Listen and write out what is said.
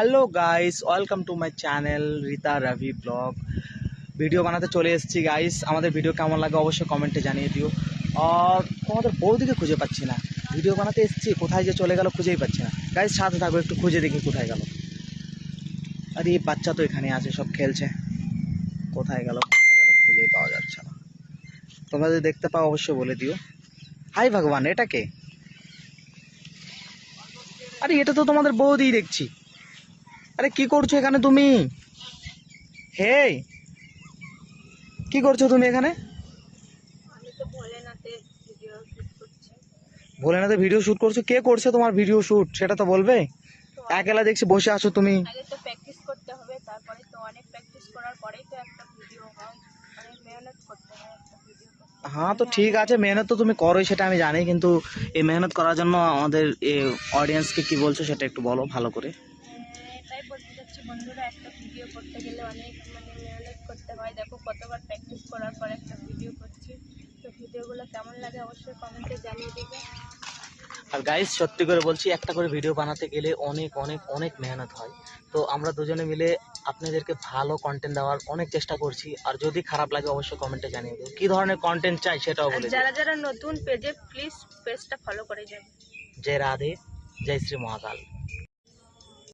Hello guys welcome to my channel Rita Rabi blog video বানাতে চলে এসেছি guys আমাদের ভিডিও কেমন লাগে অবশ্যই কমেন্টে জানিয়ে দিও। আর তোমাদের বৌদিকে খুঁজে পাচ্ছি না। ভিডিও বানাতে এসেছি, কোথায় যে চলে গেল খুঁজেই পাচ্ছি না। গাইস সাথে থাকো, একটু খুঁজে দেখি কোথায় গেল। আরে, এই বাচ্চা তো এখানে আছে, সব খেলছে। কোথায় গেল কোথায় গেল খুঁজেই পাওয়া যাচ্ছে না। তোমরা যদি দেখতে পাও, অবশ্যই বলে দিও। হাই ভগবান, এটা কে? আরে, এটা তো তোমাদের বৌদি দেখছি। আরে কি করছ এখানে তুমি? হে কি করছ তুমি এখানে? আমি তো ভোলেনাথে ভিডিও শুট করছি। ভোলেনাথে ভিডিও শুট করছ? কে করছে তোমার ভিডিও শ্যুট সেটা তো বলবে? একলা দেখছি বসে আছো তুমি। আগে তো প্র্যাকটিস করতে হবে তারপরে তো অনেক প্র্যাকটিস করার পরেই তো একটা ভিডিও হয়। অনেক মেহনত করতে হয় একটা ভিডিও করতে। হ্যাঁ তো ঠিক আছে মেহনত তো তুমি করোই সেটা আমি জানি কিন্তু এই মেহনত করার জন্য আমাদের অডিয়েন্সকে কি বলছো সেটা একটু বলো ভালো করে। বন্ধুরা একটা ভিডিও করতে গেলে অনেক মানে মেহনত করতে হয়। দেখো কতবার প্র্যাকটিস করার পর একটা ভিডিও করছি। তো ভিডিওগুলো কেমন লাগে অবশ্যই কমেন্টে জানিয়ে দেবে। আর গাইজ সত্যি করে বলছি একটা করে ভিডিও বানাতে গেলে অনেক অনেক অনেক মেহনত হয়। তো আমরা দুজনে মিলে আপনাদেরকে ভালো কন্টেন্ট দেওয়ার অনেক চেষ্টা করছি। আর যদি খারাপ লাগে অবশ্যই কমেন্টে জানিয়ে দিও। কি ধরনের কন্টেন্ট চাই সেটাও বলে যারা যারা নতুন পেজে প্লিজ পেজটা ফলো করে যাবে। জয় রাধে জয় শ্রী মহাকাল।